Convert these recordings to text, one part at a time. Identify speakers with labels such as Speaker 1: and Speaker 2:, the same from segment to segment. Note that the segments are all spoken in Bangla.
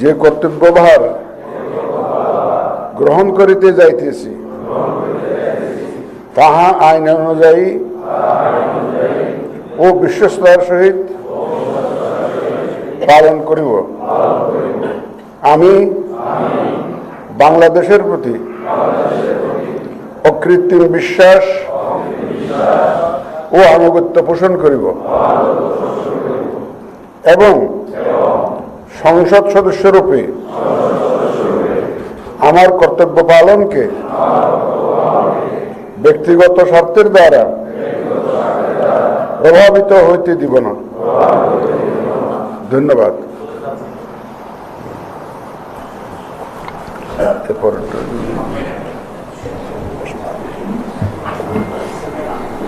Speaker 1: যে কর্তব্যভার গ্রহণ করিতে যাইতেছি, তাহা আইন অনুযায়ী ও বিশ্বস্ততার সহিত পালন করিব। আমি বাংলাদেশের প্রতি অকৃত্রিম বিশ্বাস ও আনুগত্য পোষণ করিব এবং সংসদ সদস্যরূপে আমার কর্তব্য পালনকে ব্যক্তিগত স্বার্থের দ্বারা প্রভাবিত হইতে দিব না। ধন্যবাদ।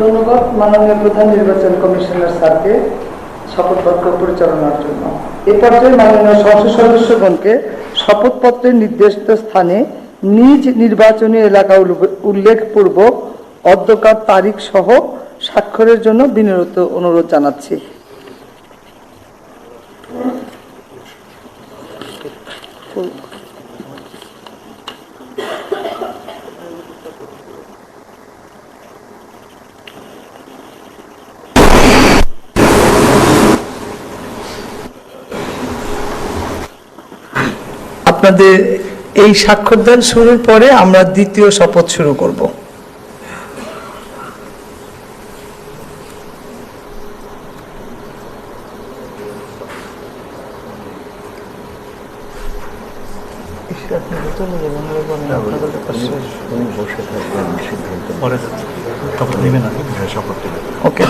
Speaker 2: ধন্যবাদ। মাননীয় প্রধান নির্বাচন কমিশনার স্যারকে শপথ বাক্য পরিচালনার জন্য। এ পর্যায়ে মাননীয় সংসদ সদস্যগণকে শপথপত্রের নির্দেশিত স্থানে নিজ নির্বাচনী এলাকা উল্লে- উল্লেখপূর্বক অধ্যকার তারিখ সহ স্বাক্ষরের জন্য বিনীত অনুরোধ জানাচ্ছি। আপনাদের এই স্বাক্ষরদান শুরুর পরে আমরা দ্বিতীয় শপথ শুরু করব।
Speaker 3: হ্যাঁ
Speaker 2: ওকে।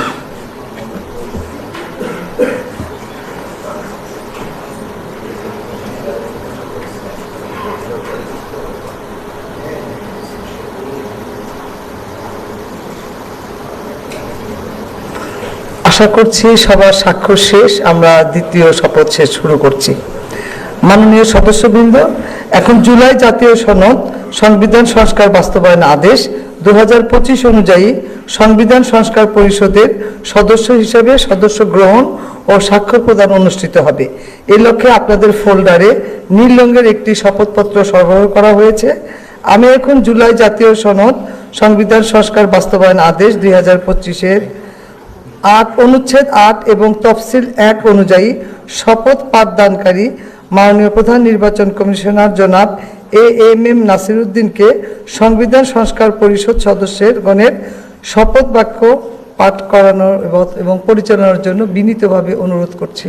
Speaker 2: আশা করছি সবার স্বাক্ষর শেষ, আমরা দ্বিতীয় শপথ শেষ শুরু করছি। মাননীয় সদস্যবৃন্দ, এখন জুলাই জাতীয় সনদ, সংবিধান সংস্কার বাস্তবায়ন আদেশ দু পঁচিশ অনুযায়ী সংবিধান সংস্কার পরিষদের সদস্য হিসেবে সদস্য গ্রহণ ও স্বাক্ষর প্রদান অনুষ্ঠিত হবে। এই লক্ষ্যে আপনাদের ফোল্ডারে নীল রঙের একটি শপথপত্র সরবরাহ করা হয়েছে। আমি এখন জুলাই জাতীয় সনদ, সংবিধান সংস্কার বাস্তবায়ন আদেশ দুই হাজার পঁচিশের আট অনুচ্ছেদ আট এবং তফসিল এক অনুযায়ী শপথ পাঠদানকারী মাননীয় প্রধান নির্বাচন কমিশনার জনাব এ এম এম নাসিরুদ্দিনকে সংবিধান সংস্কার পরিষদ সদস্যের গণের শপথ বাক্য পাঠ করানোর এবং- এবং পরিচালনার জন্য বিনীতভাবে অনুরোধ করছি।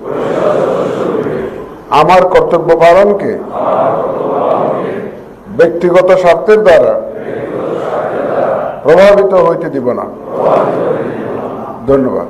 Speaker 1: আমার কর্তব্য পালনকে ব্যক্তিগত স্বার্থের দ্বারা প্রভাবিত হইতে দিব না। ধন্যবাদ।